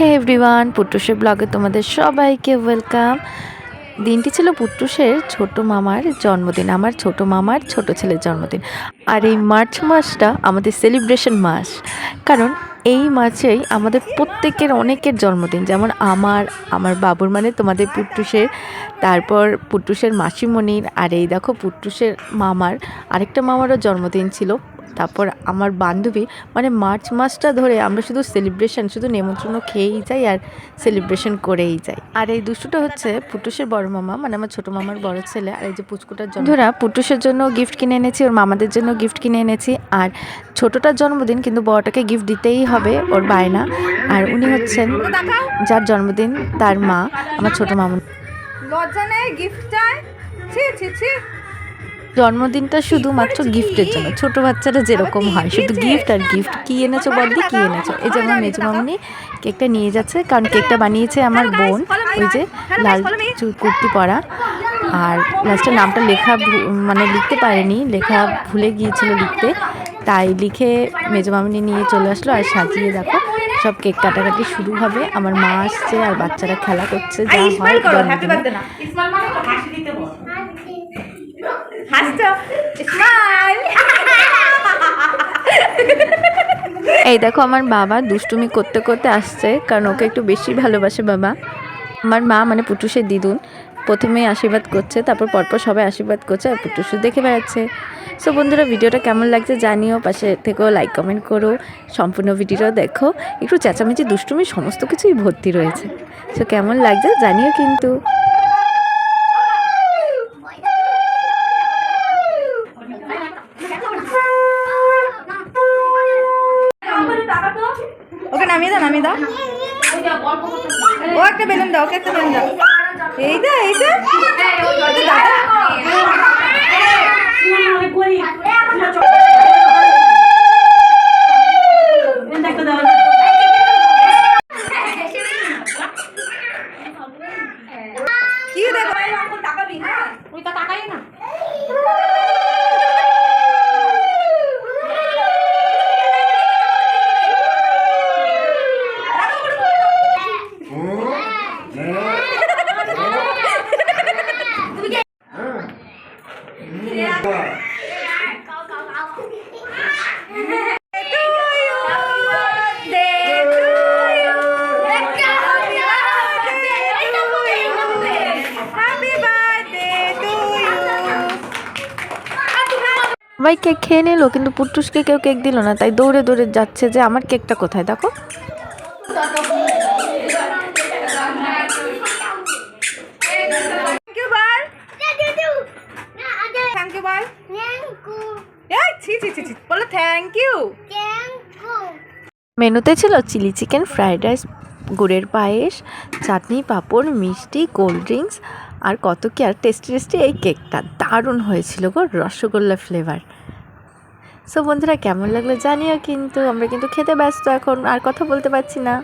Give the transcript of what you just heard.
হে everyone পুট্টুসের ব্লগে তোমাদের সবাইকে ওয়েলকাম দিনটি ছিল পুট্টুসের ছোট মামার জন্মদিন, আমার ছোট মামার ছোট ছেলের জন্মদিন। আর এই মার্চ মাসটা আমাদের সেলিব্রেশন মাস। কারণ এই মাসেই আমাদের প্রত্যেকের অনেকের জন্মদিন, যেমন আমার আমার বাবুর মানে তোমাদের পুট্টুসের তারপর পুট্টুসের মাসিমণির, আর এই দেখো পুট্টুসের মামার আরেকটা মামারও জন্মদিন ছিল। তারপর আমার বান্ধবী মানে মার্চ মাসটা ধরে আমরা শুধু সেলিব্রেশন শুধু নেমন্ত্রণ খেয়েই যাই আর সেলিব্রেশন করেই যাই। আর এই দুষ্টুটা হচ্ছে পুটুসের বড় মামা মানে আমার ছোট মামার বড় ছেলে আর এই যে পুচকুটার জন্য ধরা পুটুসের জন্য গিফট কিনে এনেছি ওর মামাদের জন্য গিফট কিনে এনেছি আর ছোটটার জন্মদিন কিন্তু বড়টাকে গিফট দিতেই হবে ওর বায়না। আর উনি হচ্ছেন যার জন্মদিন তার মা আমার ছোটো মামা। লজ্জা নেই গিফট চাই। ছি ছি ছি। জন্মদিনটা শুধুমাত্র গিফটের জন্য। ছোট বাচ্চারা যেরকম হয় শুধু গিফট আর গিফট। কি এনেছো বড়দি কি এনেছো? এই যে আমার মেজো কেকটা নিয়ে যাচ্ছে কারণ কেকটা বানিয়েছে আমার বোন ওই যে লাল কুর্তি পরা। আর লাস্টে নামটা লেখা মানে লিখতে পারেনি লেখা ভুলে গিয়েছিল লিখতে। তাই লিখে মেজো মামনি নিয়ে চলে আসলো আর সাজিয়ে দেখো সব কেক কাটাকাটি শুরু হবে। আমার মা আসছে আর বাচ্চারা খেলা করছে যা হয় জন্মদিনে। বার্থডে না স্মাইল মানে তো হাসি দিতে বল হাসছো? স্মাইল! এই দেখো, আমার বাবা দুষ্টুমি করতে করতে আসছে, কারণ ওকে একটু বেশি ভালোবাসে বাবা। আমার মা মানে পুটুসের দিদুন, প্রথমেই আশীর্বাদ করছে, তারপর পরপর সবাই আশীর্বাদ করছে আর পুটুসু দেখে বেড়াচ্ছে। সো বন্ধুরা, ভিডিওটা কেমন লাগছে জানিও, পাশে থেকেও লাইক কমেন্ট করো, সম্পূর্ণ ভিডিওটা দেখো, একটু চেঁচামেচি, দুষ্টুমি, সমস্ত কিছুই ভর্তি রয়েছে। সো কেমন লাগছে জানিও কিন্তু। নামিয়ে দাও নামিয়ে দাও। ও একটা বেলুন দাও ওকে একটা বেলুন দাও। এইটা এইটা কি দেখো? তাকাবি না ওই তো তাকাই না। সবাই কেক খেয়ে নিল কিন্তু পুটুসকে কেউ কেক দিল না তাই দৌড়ে দৌড়ে যাচ্ছে যে আমার কেকটা কোথায়? দেখো। মেনুতে ছিল চিলি চিকেন ফ্রাইড রাইস গুড়ের পায়েস চাটনি পাঁপড় মিষ্টি কোল্ড ড্রিঙ্কস আর কত কি আর টেস্টি টেস্টি এই কেকটা দারুণ হয়েছিল গো রসগোল্লা ফ্লেভার সো বন্ধুরা, কেমন লাগল জানিও কিন্তু। আমরা কিন্তু খেতে ব্যস্ত এখন, আর কথা বলতে পারছি না।